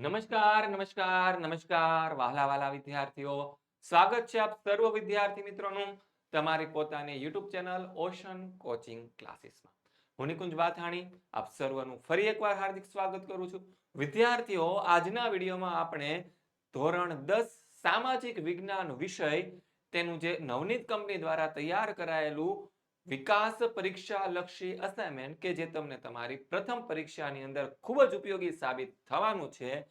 નમસ્કાર નમસ્કાર નમસ્કાર વાહલા વાલા વિદ્યાર્થીઓ. સ્વાગત છે આપ સર્વ વિદ્યાર્થી મિત્રોનું તમારી પોતાની યુટ્યુબ ચેનલ ઓશન કોચિંગ ક્લાસીસમાં. હું નિકુંજ વાથાણી આપ સર્વનું ફરી એકવાર હાર્દિક સ્વાગત કરું છું. વિદ્યાર્થીઓ, આજના વિડીયોમાં આપણે ધોરણ દસ સામાજિક વિજ્ઞાન વિષય, તેનું જે નવનીત કંપની દ્વારા તૈયાર કરાયેલું વિકાસ પરીક્ષા લક્ષી અસાઇનમેન્ટ કે જે તમને તમારી પ્રથમ પરીક્ષાની અંદર ખૂબ જ ઉપયોગી સાબિત થવાનું છે,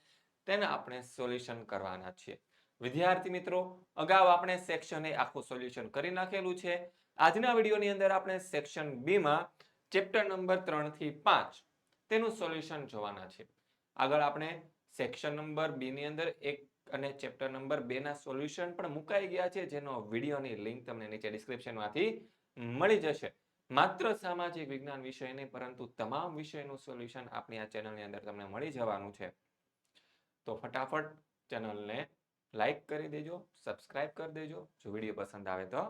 તેને આપણે સોલ્યુશન કરવાના છીએ. વિદ્યાર્થી મિત્રો, અગાઉ આપણે સેક્શન એ આખું સોલ્યુશન કરી નાખેલું છે. આજના વિડીયોની અંદર આપણે સેક્શન બી માં ચેપ્ટર નંબર ત્રણથી પાંચ તેનું સોલ્યુશન જોવાના છે. આગળ આપણે સેક્શન નંબર બી ની અંદર એક અને ચેપ્ટર નંબર બે ના સોલ્યુશન પણ મુકાઈ ગયા છે, જેનો વિડીયોની લિંક તમને નીચે ડિસ્ક્રિપ્શનમાંથી મળી જશે. માત્ર સામાજિક વિજ્ઞાન વિષય નહીં, પરંતુ તમામ વિષયનું સોલ્યુશન આપણી આ ચેનલની અંદર તમને મળી જવાનું છે. તો ફટાફટ ચેનલને લાઈક કરી દેજો સબસ્ક્રાઇબ કરી દેજો. જો વીડિયો પસંદ આવે તો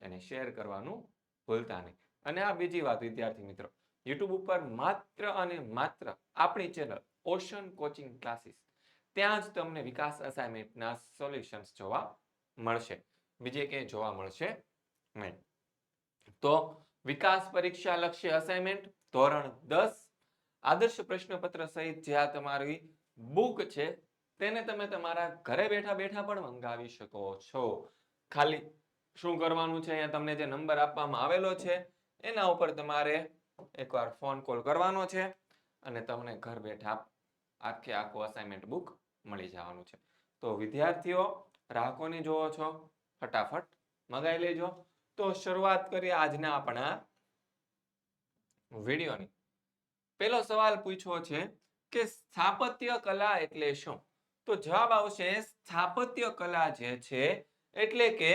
એને શેર કરવાનું ભૂલતા નહીં. અને આ બીજી વાત, વિદ્યાર્થી મિત્રો યુટ્યુબ ઉપર માત્ર અને માત્ર આપણી ચેનલ ઓશન કોચિંગ ક્લાસીસ ત્યાં જ તમને વિકાસ અસાઇનમેન્ટના સોલ્યુશન્સ જોવા મળશે. બીજે ક્યાંય જોવા મળશે નહીં. તો વિકાસ પરીક્ષા લક્ષ્ય અસાઇનમેન્ટ ધોરણ દસ, આદર્શ પ્રશ્નપત્ર સહિત જે આ તમારી બુક છે, તેને તમે તમારા ઘરે બેઠા બેઠા પણ મંગાવી શકો છો. ખાલી શું કરવાનું છે? અહીંયા તમને જે નંબર આપવામાં આવેલો છે, એના ઉપર તમારે એકવાર ફોન કોલ કરવાનો છે અને તમને ઘર બેઠા આખે આખું અસાઇનમેન્ટ બુક મળી જવાનું છે. તો વિદ્યાર્થીઓ રાહકોની જોવો છો? ફટાફટ મગાવી લેજો. તો શરૂઆત કરીએ આજના આપણા વિડીયોની. પેલો સવાલ પૂછ્યો છે કે સ્થાપત્ય કલા એટલે શું? તો જવાબ આવશે સ્થાપત્ય કલા જે છે એટલે કે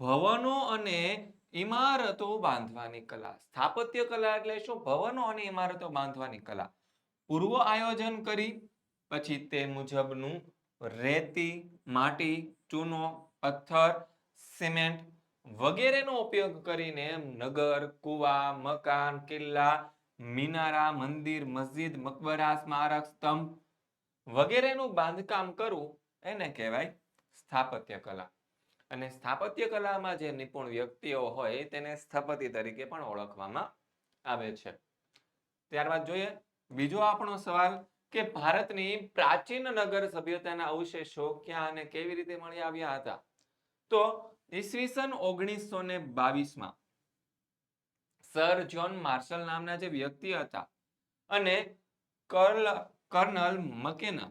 ભવનો અને ઇમારતો બાંધવાની કલા. સ્થાપત્ય કલા એટલે શું? ભવનો અને ઇમારતો બાંધવાની કલા. પૂર્વ આયોજન કરી, પછી તે મુજબનું રેતી, માટી, ચૂનો, પથ્થર, સિમેન્ટ વગેરેનો ઉપયોગ કરીને નગર, કુવા, મકાન, કિલ્લા, મિનારા, મંદિર, મસ્જિદ, મકબરા, સ્મારક, સ્તંભ વગેરેનું બાંધકામ કરવું એને કહેવાય સ્થાપત્ય કલા. અને સ્થાપત્ય કલામાં જે નિપુણ વ્યક્તિઓ હોય તેને સ્થપતિ તરીકે પણ ઓળખવામાં આવે છે. ત્યારબાદ જોઈએ, બીજો આપણો સવાલ કે ભારતની પ્રાચીન નગર સભ્યતાના અવશેષો ક્યાં અને કેવી રીતે મળી આવ્યા હતા? તો ઈસવીસન ઓગણીસો ને બાવીસમાં સર જ્હોન માર્શલ નામના જે વ્યક્તિ હતા અને કર્લ, કર્નલ મકેના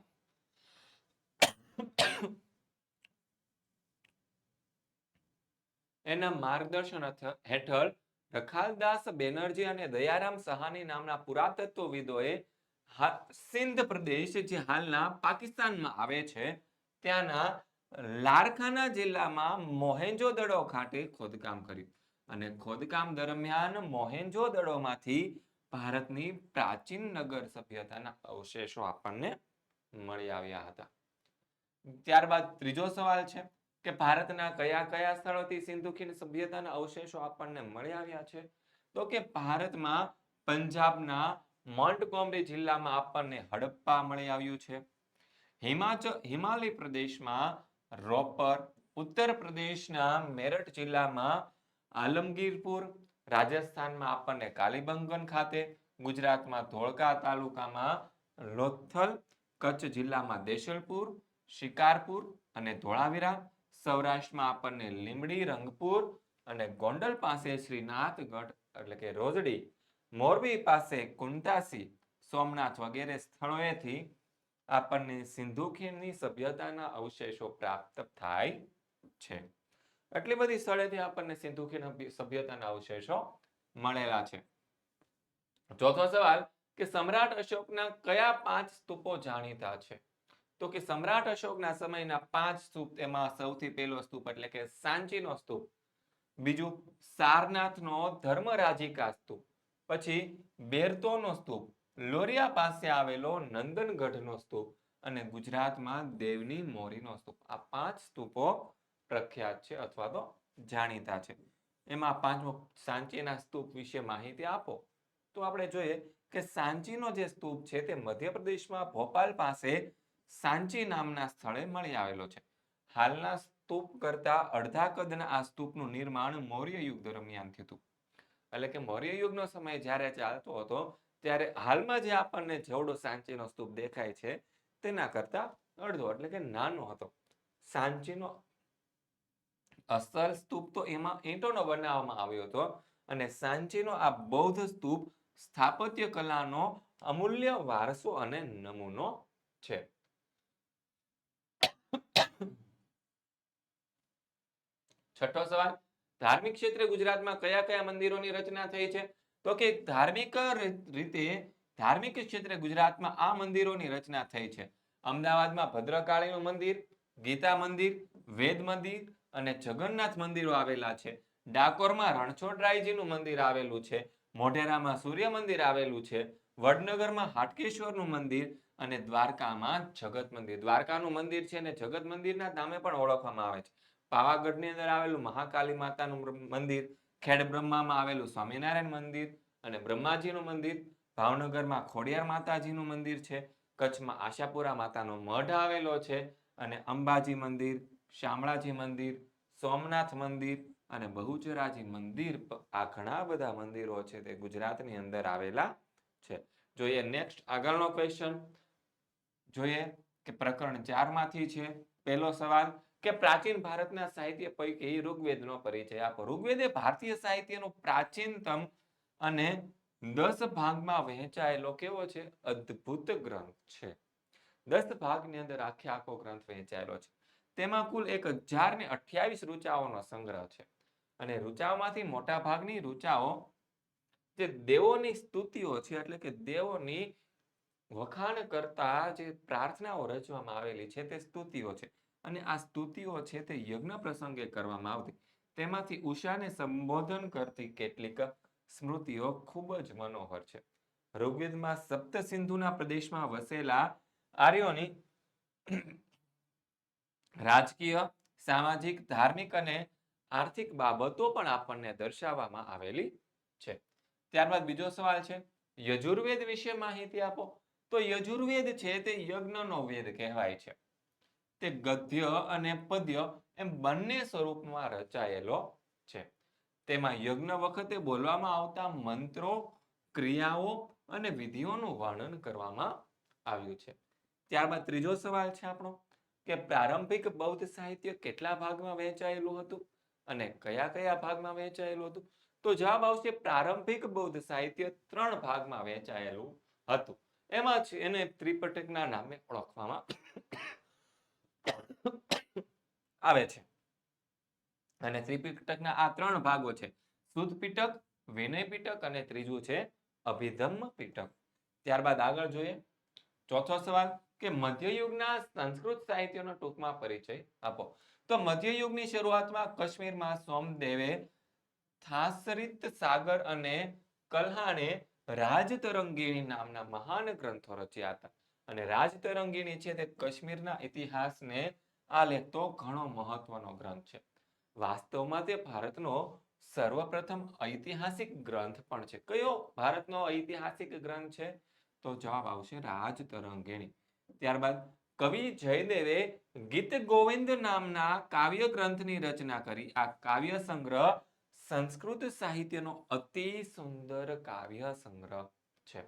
એના માર્ગદર્શન હેઠળ રખાલદાસ બેનર્જી અને દયારામ સહાની નામના પુરાતત્વવિદોએ સિંધ પ્રદેશ, જે હાલના પાકિસ્તાનમાં આવે છે, ત્યાંના લારખાના જિલ્લામાં મોહેન્જો દડો ખાતે ખોદકામ કર્યું અને ખોદકામ દરમિયાન મોહેન્જો દડોમાંથી ભારતની પ્રાચીન નગર સભ્યતાના અવશેષો આપણને મળી આવ્યા હતા. ત્યારબાદ ત્રીજો સવાલ છે કે ભારતના કયા કયા સ્થળોથી સિંધુ ખીણ સભ્યતાના અવશેષો આપણને મળી આવ્યા છે? તો કે ભારતમાં પંજાબના મોન્ટગોમરી જિલ્લામાં આપણને હડપ્પા મળી આવ્યું છે. હિમાચલ હિમાલય પ્રદેશમાં રોપર ઉત્તર પ્રદેશના મેરઠ જિલ્લામાં આલમગીરપુર, રાજસ્થાનમાં આપણને કાલીબંગન ખાતે, ગુજરાતમાં ધોળકા તાલુકામાં લોથલ, કચ્છ જિલ્લામાં દેશલપુર, શિકારપુર અને ધોળાવીરા, સૌરાષ્ટ્રમાં આપણને લીંબડી રંગપુર અને ગોંડલ પાસે શ્રીનાથગઢ એટલે કે રોજડી, મોરબી પાસે કુંતાસી સોમનાથ વગેરે સ્થળોએથી આપણને સિંધુ ખીણની સભ્યતાના અવશેષો પ્રાપ્ત થાય છે. એટલી બધી સ્થળેથી આપણને સિંધુ ખીણ સભ્યતાના અવશેષો મળેલા છે. ચોથો સવાલ, કે સમ્રાટ અશોકના કયા પાંચ સ્તૂપો જાણીતા છે? તો કે સમ્રાટ અશોકના સમયના પાંચ સ્તૂપ, એમાં સૌથી પહેલો સ્તૂપ એટલે કે સાંચીનો સ્તૂપ, બીજું સારનાથનો ધર્મરાજિકા સ્તૂપ, પછી બેરતોનો સ્તૂપ લોરિયા પાસે આવેલો નંદનગઢનો સ્તૂપ અને ગુજરાતમાં દેવની મોરીનો સ્તૂપ. આ પાંચ સ્તૂપો પ્રખ્યાત છે અથવા તો જાણીતા છે. એમાં પાંચમો સાંચીના સ્તૂપ વિશે માહિતી આપો. તો આપણે જોઈએ કે સાંચીનો જે સ્તૂપ છે તે મધ્યપ્રદેશમાં ભોપાલ પાસે સાંચી નામના સ્થળે મળી આવેલો છે. હાલના સ્તૂપ કરતા અડધા કદના આ સ્તૂપનું નિર્માણ મૌર્ય યુગ દરમિયાન થયું હતું. એટલે કે મૌર્ય યુગનો સમય જ્યારે ચાલતો હતો ત્યારે હાલમાં જે આપણને જેવડો સાંચીનો સ્તૂપ દેખાય છે, તેના કરતા અડધો, એટલે કે નાનો હતો. સાંચીનો અસલ સ્તૂપ તો એમાં ઈંટોનો બનાવવામાં આવ્યો હતો અને સાંચીનો આ બૌદ્ધ સ્તૂપ સ્થાપત્ય કલાનો અમૂલ્ય વારસો અને નમૂનો છે. છઠ્ઠો સવાલ, ધાર્મિક ક્ષેત્રે ગુજરાતમાં કયા કયા મંદિરોની રચના થઈ છે? તો કે ધાર્મિક રીતે ધાર્મિક ક્ષેત્રે ગુજરાતમાં આ મંદિરોની રચના થઈ છે. અમદાવાદમાં ભદ્રકાળીનું મંદિર, ગીતા મંદિર, વેદ મંદિર અને જગન્નાથ મંદિરો આવેલા છે. ડાકોરમાં રણછોડરાયજીનું મંદિર આવેલું છે. મોઢેરામાં સૂર્ય મંદિર આવેલું છે. વડનગરમાં હાટકેશ્વરનું મંદિર અને દ્વારકામાં જગત મંદિર. દ્વારકાનું મંદિર છે અને જગત મંદિરના નામે પણ ઓળખવામાં આવે છે. પાવાગઢની અંદર આવેલું મહાકાલી માતાનું મંદિર ખેડ બ્રહ્મામાં આવેલું સ્વામિનારાયણ મંદિર અને બ્રહ્માજીનું મંદિર, ભાવનગરમાં ખોડિયાર માતાજીનું મંદિર છે, કચ્છમાં આશાપુરા માતાનો મઢ આવેલો છે અને અંબાજી મંદિર, શામળાજી મંદિર, સોમનાથ મંદિર અને બહુચરાજી મંદિર આ ઘણા બધા મંદિરો છે તે ગુજરાતની અંદર આવેલા છે. જોઈએ નેક્સ્ટ આગળનો ક્વેશ્ચન જોઈએ કે પ્રકરણ ચારમાંથી છે. પહેલો સવાલ કે પ્રાચીન ભારતના સાહિત્ય પૈકી ઋગ્વેદનો પરિચય આપો. ઋગ્વેદ એ ભારતીય સાહિત્યનો પ્રાચીનતમ અને દસ ભાગમાં વહેંચાયેલો કેવો છે? અદ્ભુત ગ્રંથ છે. દસ ભાગની અંદર આખે આખો ગ્રંથ વહેંચાયેલો છે. તેમાં કુલ એક હજાર ને અઠ્યાવીસ રૂચાઓનો સંગ્રહ છે. અને રૂચાઓમાંથી મોટા ભાગની રૂચાઓ જે દેવોની સ્તુતિઓ છે, એટલે કે દેવોની વખાણ કરતા જે પ્રાર્થનાઓ રચવામાં આવેલી છે, તે સ્તુતિઓ છે. અને આ સ્તુતિઓ છે તે યજ્ઞ પ્રસંગે કરવામાં આવતી. તેમાંથી ઉષાને સંબોધન કરતી કેટલીક સ્મૃતિઓ ખૂબ જ મનોહર છે. ઋગ્વેદમાં સપ્ત સિંધુના પ્રદેશમાં વસેલા આર્યોની રાજકીય, સામાજિક, ધાર્મિક અને આર્થિક બાબતો પણ આપણને દર્શાવવામાં આવેલી છે. ત્યારબાદ બીજો સવાલ છે, યજુર્વેદ વિશે માહિતી આપો. તો યજુર્વેદ છે તે યજ્ઞનો વેદ કહેવાય છે. તે ગદ્ય અને પદ્ય એમ બંને સ્વરૂપમાં રચાયેલો છે. તેમાં યજ્ઞ વખતે બોલવામાં આવતા મંત્રો, ક્રિયાઓ અને વિધિઓનું વર્ણન કરવામાં આવ્યું છે. ત્યારબાદ ત્રીજો સવાલ છે આપણો, કે પ્રારંભિક બૌદ્ધ સાહિત્ય કેટલા ભાગમાં વહેંચાયેલું હતું અને કયા કયા ભાગમાં વહેંચાયેલું હતું? તો જવાબ આવશે પ્રારંભિક બૌદ્ધ સાહિત્ય ત્રણ ભાગમાં વહેંચાયેલું હતું. એમાં જ એને ત્રિપટકના નામે ઓળખવામાં આવે છે. અને ત્રિપિટકના આ ત્રણ ભાગો છે. શુદ્ધ પીટક વિનય પીટક અને ત્રીજું છે અભિધમ્મ પીટક ત્યારબાદ આગળ જોઈએ. ચોથો સવાલ, કે મધ્યયુગના સંસ્કૃત સાહિત્યનો ટૂંકમાં પરિચય આપો. તો મધ્યયુગની શરૂઆતમાં કાશ્મીરમાં સોમદેવે થાસરિત સાગર અને કલ્હાણે રાજતરંગીણી નામના મહાન ગ્રંથો રચ્યા હતા. અને રાજતરંગીણી છે તે કાશ્મીરના ઇતિહાસને આલેખતો ઘણો મહત્વનો ગ્રંથ છે. વાસ્તવમાં તે ભારતનો સર્વપ્રથમ ઐતિહાસિક ગ્રંથ પણ છે. કયો? ભારતનો ઐતિહાસિક ગ્રંથ છે? તો જવાબ આવશે રાજ તરંગીણી. ત્યારબાદ કવિ જયદેવે ગીત ગોવિંદ નામના કાવ્ય ગ્રંથની રચના કરી. આ કાવ્ય સંગ્રહ સંસ્કૃત સાહિત્યનો અતિ સુંદર કાવ્ય સંગ્રહ છે.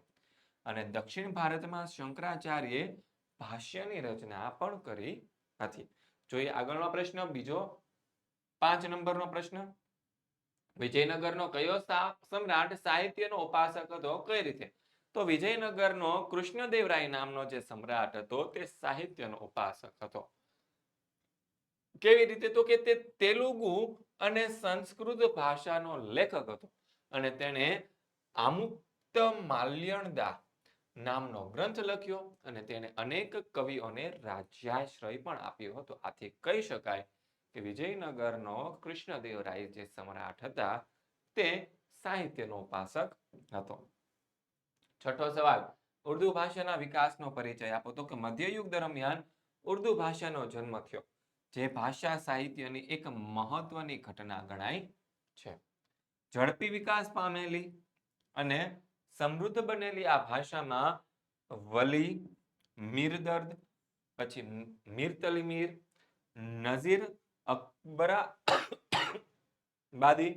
અને દક્ષિણ ભારતમાં શંકરાચાર્યે ભાષ્યની રચના પણ કરી. હતી જોઈએ આગળનો પ્રશ્ન, બીજો પાંચ નંબરનો પ્રશ્ન. વિજયનગરનો કયો સમ્રાટ સાહિત્યનો ઉપાસક હતો? કઈ રીતે? તો વિજયનગરનો કૃષ્ણદેવરાય નામનો જે સમ્રાટ હતો, તે સાહિત્યનો ઉપાસક હતો. કેવી રીતે? તો કે તે તેલુગુ અને સંસ્કૃત ભાષાનો લેખક હતો. અને તેણે આમુક્ત માલ્યણદા નામનો ગ્રંથ લખ્યો અને તેણે અનેક કવિઓને રાજ્યાશ્રય પણ આપ્યો હતો. આથી કહી શકાય કે વિજયનગરનો કૃષ્ણદેવરાય જે સમ્રાટ હતા, તે સાહિત્યનો ઉપાસક હતો. છઠ્ઠો સવાલ, ઉર્દુ ભાષાના વિકાસનો પરિચય આપો તો કે મધ્યયુગ દરમિયાન ઉર્દુ ભાષાનો જન્મ થયો, જે ભાષા સાહિત્યની એક મહત્વની ઘટના ગણાય છે. ઝડપી વિકાસ પામેલી અને સમૃદ્ધ બનેલી આ ભાષામાં વલી, મીરદર્દ, પછી મીર તલીમીર નઝીર અકબરા બાદી,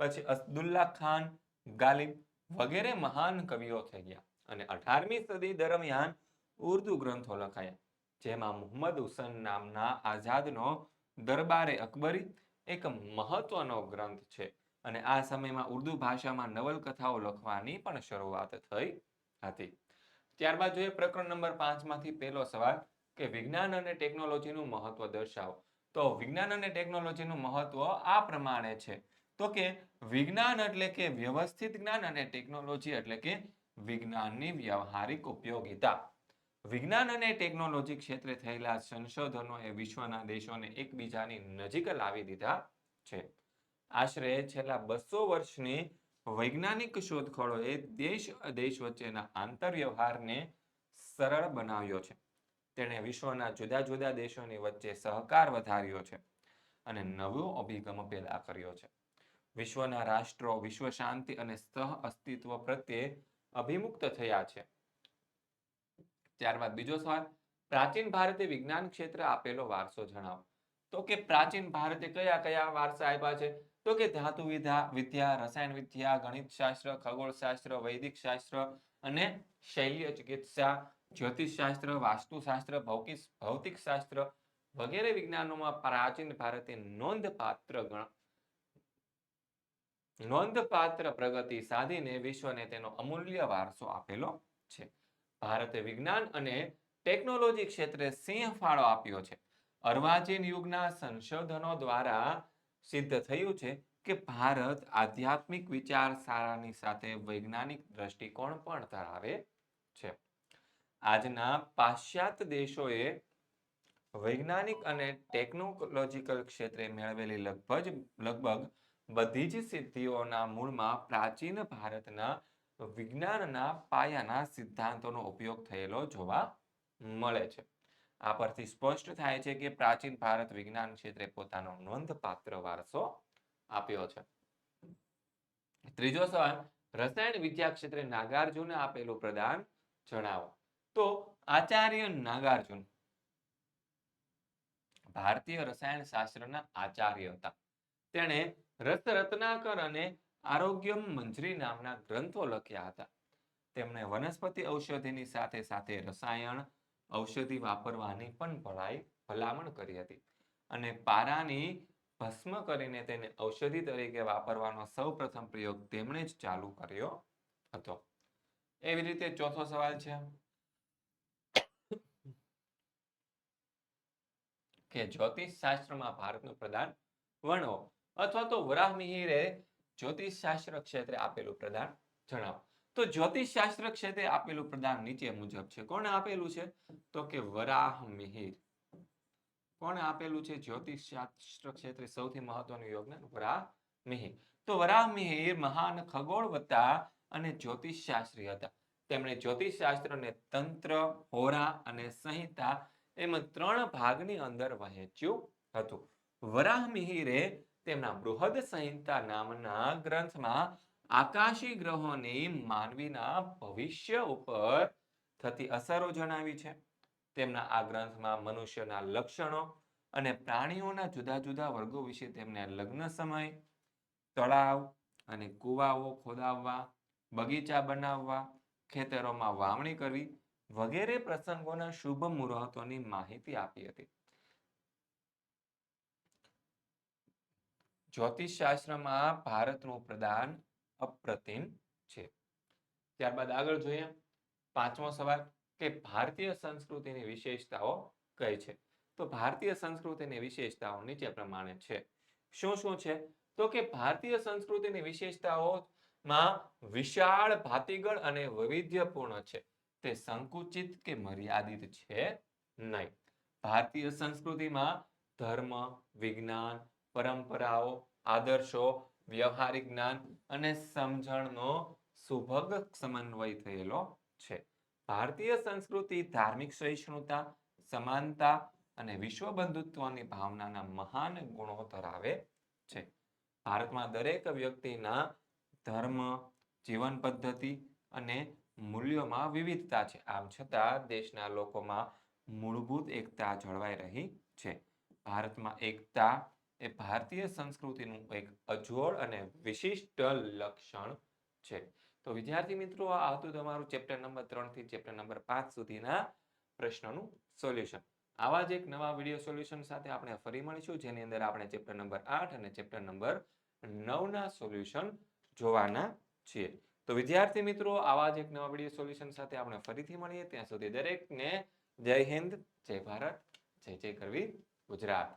પછી અસદુલ્લા ખાન, ગાલિબ વગેરે મહાન કવિઓ થઈ ગયા અને અઢારમી સદી દરમિયાન ઉર્દુ ગ્રંથો લખાયા, જેમાં મુહમ્મદ હુસન નામના આઝાદનો દરબારે અકબરી એક મહત્વનો ગ્રંથ છે. અને આ સમયમાં ઉર્દુ ભાષામાં નવલકથાઓ લખવાની પણ શરૂઆત થઈ હતી. ત્યારબાદ જોઈએ પ્રકરણ નંબર પાંચમાંથી પહેલો સવાલ કે વિજ્ઞાન અને ટેકનોલોજીનું મહત્વ દર્શાવો. તો વિજ્ઞાન અને ટેકનોલોજીનું મહત્વ આ પ્રમાણે છે. તો કે વિજ્ઞાન એટલે કે વ્યવસ્થિત જ્ઞાન અને ટેકનોલોજી એટલે કે વિજ્ઞાનની વ્યવહારિક ઉપયોગિતા. વિજ્ઞાન અને ટેકનોલોજી ક્ષેત્રે થયેલા સંશોધનોએ વિશ્વના દેશોને એકબીજાની નજીક લાવી દીધા છે. આશરે છેલ્લા બસો વર્ષની વૈજ્ઞાનિક શોધખોળોએ દેશ દેશ વચ્ચેના આંતરવ્યવહારને સરળ બનાવ્યો છે. તેણે વિશ્વના જુદા જુદા દેશોની વચ્ચે સહકાર વધાર્યો છે અને નવો અભિગમ પેદા કર્યો છે. વિશ્વના રાષ્ટ્રો વિશ્વ શાંતિ અને સહ અસ્તિત્વ પ્રત્યે અભિમુક્ત થયા છે. ત્યારબાદ બીજો સવાલ, પ્રાચીન ભારતે વિજ્ઞાન ક્ષેત્રે આપેલો વારસો જણાવો. તો કે પ્રાચીન ભારતે કયા કયા વારસા આપ્યા છે? તો કે ધાતુ વિદ્યા વિદ્યા, રસાયણ વિદ્યા, ગણિત શાસ્ત્ર ખગોળ શાસ્ત્ર વૈદિક શાસ્ત્ર અને શૈલ્ય, ચિકિત્સા જ્યોતિષ શાસ્ત્ર વાસ્તુશાસ્ત્ર ભૌતિક ભૌતિક શાસ્ત્ર વગેરે વિજ્ઞાનોમાં પ્રાચીન ભારતે નોંધપાત્ર ગણ, નોંધપાત્ર પ્રગતિ સાધીને વિશ્વને તેનો અમૂલ્ય વારસો આપેલો છે. ભારતે વિજ્ઞાન અને ટેકનોલોજી ક્ષેત્રે સિંહ ફાળો આપ્યો છે. અર્વાચીન યુગના સંશોધનો દ્વારા સિદ્ધ થયું છે કે ભારત આધ્યાત્મિક વિચારધારાની સાથે વૈજ્ઞાનિક દ્રષ્ટિકોણ પણ ધરાવે છે. આજના પાશ્ચાત્ય દેશોએ વૈજ્ઞાનિક અને ટેકનોલોજીકલ ક્ષેત્રે મેળવેલી લગભગ લગભગ બધી જ સિદ્ધિઓના મૂળમાં પ્રાચીન ભારતના વિજ્ઞાનના પાયાના સિદ્ધાંતોનો ઉપયોગ થયેલો જોવા મળે છે. આ પરથી સ્પષ્ટ થાય છે કે પ્રાચીન ભારત વિજ્ઞાન ક્ષેત્રે પોતાનો નોંધપાત્ર વારસો આપ્યો છે. ત્રીજો સવાલ, રસાયણ વિદ્યા ક્ષેત્રે નાગાર્જુને આપેલું પ્રદાન જણાવો. તો આચાર્ય નાગાર્જુન ભારતીય રસાયણ શાસ્ત્રના આચાર્ય હતા. તેણે રસ રત્નાકર અને આરોગ્ય મંજરી નામના ગ્રંથો લખ્યા હતા. તેમણે વનસ્પતિ ઔષધિની સાથે સાથે રસાયણ ઔષધિ વાપરવાની પણ ભલાઈ, ભલામણ કરી હતી. અને પારાની ભસ્મ કરીને તેને ઔષધિ તરીકે વાપરવાનો સૌપ્રથમ પ્રયોગ તેમણે જ ચાલુ કર્યો હતો. એવી રીતે ચોથો સવાલ છે. કે જ્યોતિષ શાસ્ત્રમાં ભારતનું પ્રદાન વર્ણવો અથવા તો વરાહમિહિરે જ્યોતિષ શાસ્ત્ર ક્ષેત્રે આપેલું પ્રદાન જણાવો. તો જ્યોતિષ શાસ્ત્ર ક્ષેત્રે આપેલું પ્રદાન નીચે મુજબ છે. કોણે આપેલું છે? તો કે વરાહ મિહિર. કોણે આપેલું છે? જ્યોતિષ શાસ્ત્ર ક્ષેત્રે સૌથી મહત્વનું યોગદાન વરાહ મિહિર. તો વરાહ મિહિર મહાન ખગોળવત્તા અને જ્યોતિષ શાસ્ત્રી હતા. તેમણે જ્યોતિષ શાસ્ત્રને તંત્ર, હોરા અને સંહિતા એમ ત્રણ ભાગની અંદર વહેંચ્યું હતું. વરાહ મિહિરે તેમના બૃહદ સંહિતા નામના ગ્રંથમાં આકાશી ગ્રહોની માનવીના ભવિષ્ય ઉપર થતી અસરો જણાવી છે. તેમના આ ગ્રંથમાં મનુષ્યના લક્ષણો અને પ્રાણીઓના જુદા જુદા વર્ગો વિશે તેમને લગ્ન સમય, તળાવ અને કુવાઓ ખોદાવવા, બગીચા બનાવવા, ખેતરોમાં વાવણી કરવી વગેરે પ્રસંગોના શુભ મુહૂર્તોની માહિતી આપી હતી. જ્યોતિષ શાસ્ત્રમાં ભારતનું પ્રદાન અપ્રતિમ છે. ત્યારબાદ આગળ જોઈએ પાંચમો સવાલ કે ભારતીય સંસ્કૃતિની વિશેષતાઓ કઈ છે? તો ભારતીય સંસ્કૃતિની વિશેષતાઓ નીચે પ્રમાણે છે. શું શું છે? તો કે ભારતીય સંસ્કૃતિની વિશેષતાઓમાં વિશાળ ભાતીગળ અને વૈવિધ્યપૂર્ણ છે. તે સંકુચિત કે મર્યાદિત છે નહીં. ભારતીય સંસ્કૃતિમાં ધર્મ, વિજ્ઞાન, પરંપરાઓ, આદર્શો વ્યવહારિક જ્ઞાન અને સમજણનો સુભગ સમન્વય થયેલો છે. ભારતીય સંસ્કૃતિ, ધાર્મિક સહિષ્ણુતા, સમાનતા અને વિશ્વ બંધુત્વની ભાવનાના મહાન ગુણો ધરાવે છે. ભારતમાં દરેક વ્યક્તિના ધર્મ, જીવન પદ્ધતિ અને મૂલ્યોમાં વિવિધતા છે. આમ છતાં દેશના લોકોમાં મૂળભૂત એકતા જળવાઈ રહી છે. ભારતમાં એકતા એ ભારતીય સંસ્કૃતિનું એક અજોડ અને વિશિષ્ટ લક્ષણ છે. તો વિદ્યાર્થી મિત્રો, આ હતું તમારું ચેપ્ટર નંબર ત્રણથી ચેપ્ટર નંબર પાંચ સુધીના પ્રશ્નનું સોલ્યુશન. આવા જ એક નવા વીડિયો સોલ્યુશન સાથે આપણે ફરી મળીશું, જેની અંદર આપણે ચેપ્ટર નંબર આઠ અને ચેપ્ટર નંબર નવના સોલ્યુશન જોવાના છીએ. તો વિદ્યાર્થી મિત્રો, આવા જ એક નવા વીડિયો સોલ્યુશન સાથે આપણે ફરીથી મળીએ. ત્યાં સુધી દરેકને જય હિન્દ, જય ભારત, જય જય કરવી ગુજરાત.